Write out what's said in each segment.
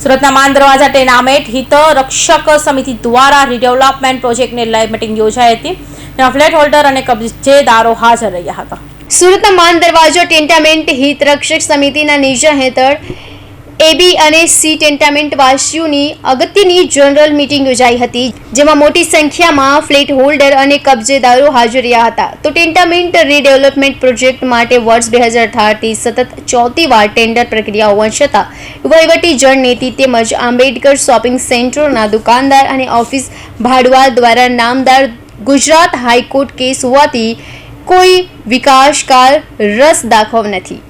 સુરતના માન દરવાજા ટેનામેટ હિત રક્ષક સમિતિ દ્વારા રીડેવલપમેન્ટ પ્રોજેક્ટને લઈ મિટિંગ યોજાઈ હતી. તેમાં ફ્લેટ હોલ્ડર અને કબજેદારો હાજર રહ્યા હતા. સુરતના માન દરવાજો ટેન્ટામેન્ટ હિત રક્ષક સમિતિના નિજા હેઠળ એબી અને સી ટેન્ટામેન્ટ વાસીઓની અગત્યની જનરલ મીટિંગ યોજાઈ હતી, જેમાં મોટી સંખ્યામાં ફ્લેટ હોલ્ડર અને કબજેદારો હાજર રહ્યા હતા. તો ટેન્ટામેન્ટ રીડેવલપમેન્ટ પ્રોજેક્ટ માટે વર્ષ બે હજાર અઢારથી સતત ચોથી વાર ટેન્ડર પ્રક્રિયા હોવા છતાં, વહીવટી જળ નીતિ તેમજ આંબેડકર શોપિંગ સેન્ટરોના દુકાનદાર અને ઓફિસ ભાડવા દ્વારા નામદાર ગુજરાત હાઈકોર્ટ કેસ હોવાથી કોઈ વિકાસકાર રસ દાખવ નથી.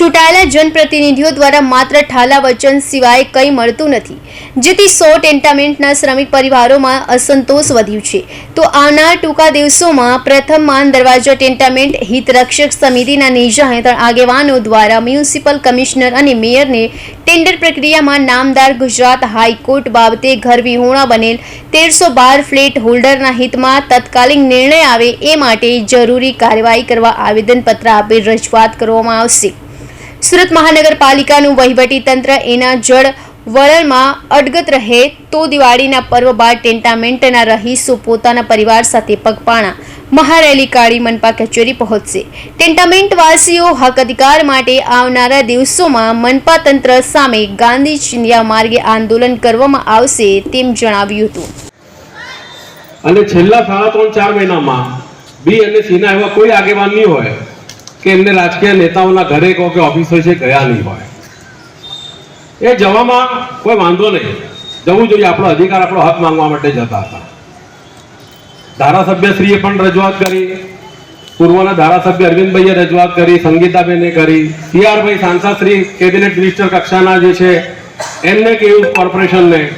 ચૂંટાયેલા જનપ્રતિનિધિઓ દ્વારા માત્ર ઠાલા વચન સિવાય કંઈ મળતું નથી. જેથી સો ટેન્ટામેન્ટના શ્રમિક પરિવારોમાં અસંતોષ વધ્યું છે. તો આવનાર ટૂંકા દિવસોમાં પ્રથમ માન દરવાજો ટેન્ટામેન્ટ હિતરક્ષક સમિતિના નેજા હેઠળ આગેવાનો દ્વારા મ્યુનિસિપલ કમિશનર અને મેયરને ટેન્ડર પ્રક્રિયામાં નામદાર ગુજરાત હાઈકોર્ટ બાબતે ઘર વિહોણા બનેલ તેરસો બાર ફ્લેટ હોલ્ડરના હિતમાં તત્કાલીન નિર્ણય આવે એ માટે જરૂરી કાર્યવાહી કરવા આવેદનપત્ર આપી રજૂઆત કરવામાં આવશે. સુરત મહાનગરપાલિકાનું વહીવટી તંત્ર એના જળ વળણમાં અડગત રહે તો દિવાળીના પર્વ બાદ ટેન્ટામેન્ટના રહીશો પોતાના પરિવાર સાથે પગપાણા મહારેલી કાળી મનપા કચેરી પહોંચશે. ટેન્ટામેન્ટવાસીઓ હક અધિકાર માટે આવનારા દિવસોમાં મનપા તંત્ર સામે ગાંધી ચિંદિયા માર્ગે આંદોલન કરવામાં આવશે તેમ જણાવ્યું હતું. અને છેલ્લા સાડા ત્રણ ચાર મહિનામાં બી અને સીના એવા કોઈ આગેવાન નહીં હોય. કે એમને રાજકીય નેતાઓના ઘરે કહો કે ઓફિસો છે, ગયા નહીં હોય. એ જવામાં કોઈ વાંધો નહીં. જવું જોઈએ, આપણો અધિકાર આપણો હક માંગવા માટે જતા હતા. ધારાસભ્યશ્રીએ પણ રજૂઆત કરી. પૂર્વના ધારાસભ્ય અરવિંદભાઈએ રજૂઆત કરી, સંગીતાબેને કરી. સીઆરભાઈ સાંસદશ્રી કેબિનેટ મિનિસ્ટર કક્ષાના જે છે, એમને કહ્યું કોર્પોરેશનને.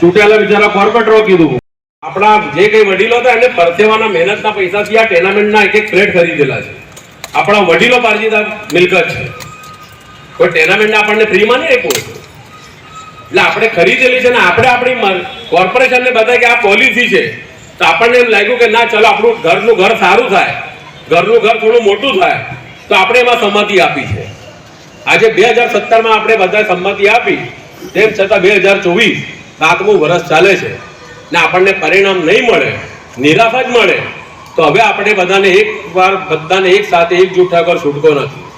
ચૂંટાયેલા બિચારા કોર્પોરેટરો કીધું. આપણા જે કંઈ વડીલો હતા, એને પરસેવાના મહેનતના પૈસાથી આ ટેનામેન્ટના એક એક ફ્લેટ ખરીદેલા છે. આપણા વડીલો પારજીદાર મિલકત છે. કોઈ ટેનામેન્ટ આપણને ફ્રીમાં નહીં આપ્યું એટલે આપણે ખરીદેલી છે ને આપણે આપણી કોર્પોરેશનને બતાવે કે આ પોલિસી છે. તો આપણને એમ લાગ્યું કે ના, ચલો આપણું ઘરનું ઘર સારું થાય. ઘરનું ઘર થોડું મોટું થાય. તો આપણે એમાં સંમતિ આપી છે. આજે બે હજાર સત્તરમાં આપણે બધા સંમતિ આપી. તેમ છતાં બે હજાર ચોવીસ સાતમું વર્ષ ચાલે છે. ને આપણને પરિણામ નહીં મળે, નિરાશા જ મળે. તો હવે આપણે બધાને એક વાર બધાને એક સાથે એક જૂઠા પર છૂટકો નથી.